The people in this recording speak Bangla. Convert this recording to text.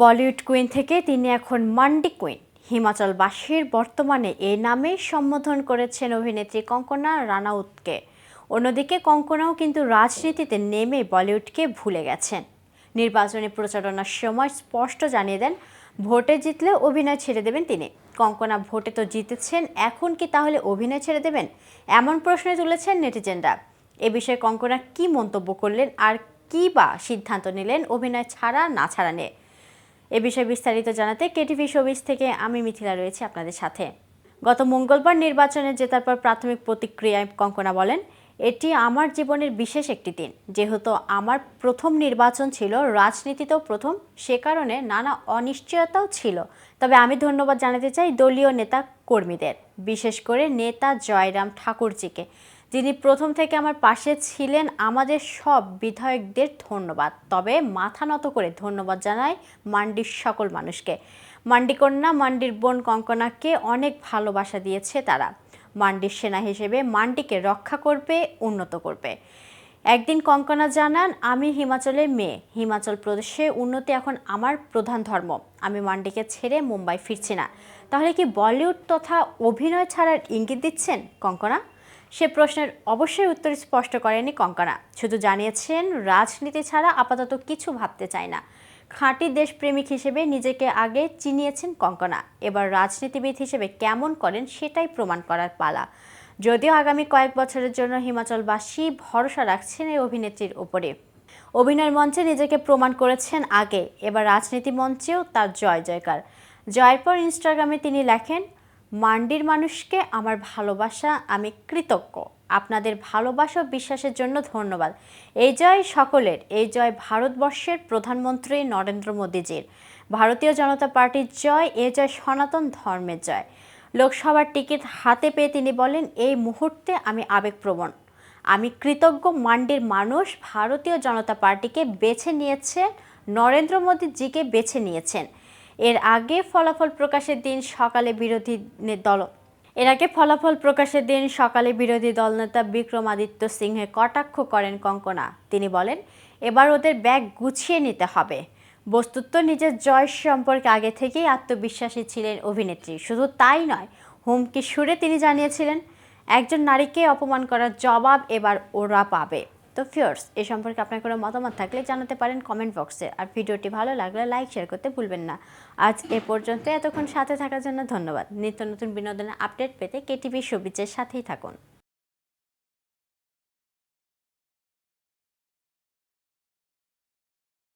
বলিউড কুইন থেকে তিনি এখন মান্ডি কুইন। হিমাচলবাসীর বর্তমানে এ নামে সম্বোধন করেছেন অভিনেত্রী কঙ্কনা রানাউতকে। অন্যদিকে কঙ্কনাও কিন্তু রাজনীতিতে নেমে বলিউডকে ভুলে গেছেন। নির্বাচনী প্রচারণার সময় স্পষ্ট জানিয়ে দেন, ভোটে জিতলে অভিনয় ছেড়ে দেবেন তিনি। কঙ্কনা ভোটে তো জিতেছেন, এখন কি তাহলে অভিনয় ছেড়ে দেবেন? এমন প্রশ্ন তুলেছেন নেটিজেনরা। এ বিষয়ে কঙ্কনা কি মন্তব্য করলেন আর কী বা সিদ্ধান্ত নিলেন অভিনয় ছাড়া না ছাড়া নিয়ে? এ বিষয়ে বিস্তারিত জানাতে কেটিভি শোবিজ থেকে আমি মিথিলা রয়েছি আপনাদের সাথে। গত মঙ্গলবার নির্বাচনে জেতার পর প্রাথমিক প্রতিক্রিয়ায় কঙ্কনা বলেন, এটি আমার জীবনের বিশেষ একটি দিন। যেহেতু আমার প্রথম নির্বাচন ছিল, রাজনীতিতেও প্রথম, সে কারণে নানা অনিশ্চয়তাও ছিল। তবে আমি ধন্যবাদ জানাতে চাই দলীয় নেতা কর্মীদের, বিশেষ করে নেতা জয়রাম ঠাকুরজিকে। যিনি প্রথম থেকে আমার পাশে ছিলেন, আমাদের সব বিধায়কদের ধন্যবাদ। তবে মাথা নত করে ধন্যবাদ জানাই মান্ডির সকল মানুষকে। মান্ডি কন্যা মান্ডির বোন কঙ্কনাকে অনেক ভালোবাসা দিয়েছে তারা। মান্ডির সেনা হিসেবে মান্ডিকে রক্ষা করবে, উন্নত করবে। একদিন কঙ্কনা জানান, আমি হিমাচলের মেয়ে। হিমাচল প্রদেশে উন্নতি এখন আমার প্রধান ধর্ম। আমি মান্ডিকে ছেড়ে মুম্বাই ফিরছি না। তাহলে কি বলিউড তথা অভিনয় ছাড়ার ইঙ্গিত দিচ্ছেন কঙ্কনা? সে প্রশ্নের অবশ্যই উত্তর স্পষ্ট করেনি কঙ্কনা। শুধু জানিয়েছেন, রাজনীতি ছাড়া আপাতত কিছু ভাবতে চায় না। খাঁটি দেশপ্রেমিক হিসেবে নিজেকে আগে চিনিয়েছেন কঙ্কনা। এবার রাজনীতিবিদ হিসেবে কেমন করেন সেটাই প্রমাণ করার পালা। যদিও আগামী কয়েক বছরের জন্য হিমাচলবাসী ভরসা রাখছেন এই অভিনেত্রীর ওপরে অভিনয় মঞ্চে নিজেকে প্রমাণ করেছেন আগে। এবার রাজনীতি মঞ্চেও তার জয় জয়কার জয়ের পর ইনস্টাগ্রামে তিনি লেখেন মান্ডির মানুষকে আমার ভালোবাসা, আমি কৃতজ্ঞ। আপনাদের ভালোবাসা বিশ্বাসের জন্য ধন্যবাদ। এই জয় সকলের, এই জয় ভারতবর্ষের প্রধানমন্ত্রী নরেন্দ্র মোদীজির। ভারতীয় জনতা পার্টির জয়, এ জয় সনাতন ধর্মের জয়। লোকসভার টিকিট হাতে পেয়ে তিনি বলেন, এই মুহূর্তে আমি আবেগপ্রবণ। আমি কৃতজ্ঞ মান্ডির মানুষ, ভারতীয় জনতা পার্টিকে বেছে নিয়েছে, নরেন্দ্র মোদীজিকে বেছে নিয়েছেন। এর আগে ফলাফল প্রকাশের দিন সকালে বিরোধী দল এর আগে ফলাফল প্রকাশের দিন সকালে বিরোধী দলনেতা বিক্রমাদিত্য সিংহে কটাক্ষ করেন কঙ্কনা। তিনি বলেন, এবার ওদের ব্যাগ গুছিয়ে নিতে হবে। বস্তুত নিজের জয় সম্পর্কে আগে থেকেই আত্মবিশ্বাসী ছিলেন অভিনেত্রী। শুধু তাই নয় হুমকি সুরে তিনি জানিয়েছিলেন, একজন নারীকে অপমান করার জবাব এবার ওরা পাবে। তো ফিওর্স এ সম্পর্কে আপনার কোনো মতামত থাকলে জানাতে পারেন কমেন্ট বক্সে আর ভিডিওটি ভালো লাগলে লাইক শেয়ার করতে ভুলবেন না। আজ এ পর্যন্ত এতক্ষণ সাথে থাকার জন্য ধন্যবাদ। নিত্য নতুন বিনোদনের আপডেট পেতে কেটিভি সুবিচের সাথেই থাকুন।